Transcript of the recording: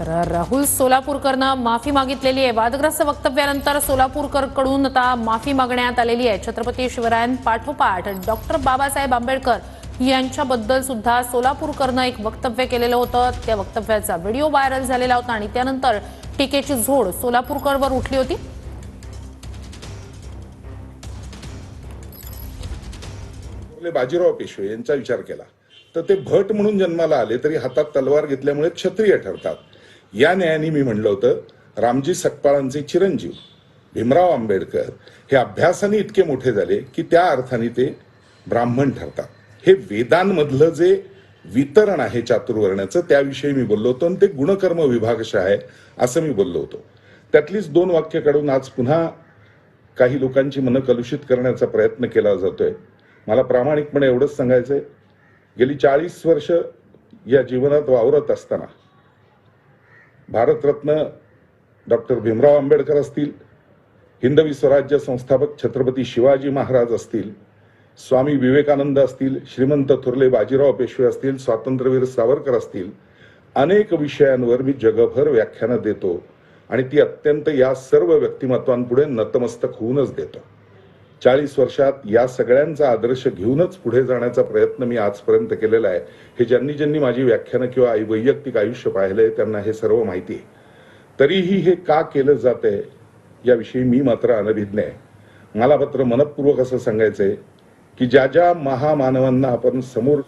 तर राहुल सोलापूरकरनं माफी मागितलेली आहे. वादग्रस्त वक्तव्यानंतर सोलापूरकरकडून आता माफी मागण्यात आलेली आहे. छत्रपती शिवरायांपाठोपाठ डॉक्टर बाबासाहेब आंबेडकर यांच्याबद्दल सुद्धा सोलापूरकरनं एक वक्तव्य केलेलं होतं. त्या वक्तव्याचा व्हिडिओ व्हायरल झालेला होता आणि त्यानंतर टीकेची झोड सोलापूरकरवर उठली होती. बाजीराव पेशवे यांचा विचार केला. तर ते भट म्हणून जन्माला आले तरी हातात तलवार घेतल्यामुळे क्षत्रिय ठरतात. या न्यायाने मी म्हणलं होतं रामजी सकपाळांचे चिरंजीव भीमराव आंबेडकर हे अभ्यासाने इतके मोठे झाले की त्या अर्थाने ते ब्राह्मण ठरतात. हे वेदांमधलं जे वितरण आहे चातुर्वर्ण्याचं त्याविषयी मी बोललो होतो आणि ते गुणकर्म विभागशः आहे असं मी बोललो होतो. त्यातलीच दोन वाक्य काढून आज पुन्हा काही लोकांची मनं कलुषित करण्याचा प्रयत्न केला जातोय. मला प्रामाणिकपणे एवढंच सांगायचंय. गेली चाळीस वर्ष या जीवनात वावरत असताना भारतरत्न डॉक्टर भीमराव आंबेडकर असतील हिंदवी स्वराज्य संस्थापक छत्रपती शिवाजी महाराज असतील स्वामी विवेकानंद असतील श्रीमंत थुर्ले बाजीराव पेशवे असतील स्वातंत्र्यवीर सावरकर असतील अनेक विषयांवर मी जगभर व्याख्यानं देतो आणि ती अत्यंत या सर्व व्यक्तिमत्वांपुढे नतमस्तक होऊनच देतो. चाळीस वर्षात या सगळ्यांचा आदर्श घेऊनच पुढे जाण्याचा प्रयत्न मी आजपर्यंत केलेला आहे. हे ज्यांनी ज्यांनी माझी व्याख्यानं किंवा आई- वैयक्तिक आयुष्य पाहिलंय त्यांना हे सर्व माहिती आहे. तरीही हे का केलं जातंय याविषयी मी मात्र अनभिज्ञ आहे. मला मात्र मनपूर्वक असं सांगायचंय की ज्या ज्या महामानवांना आपण समोर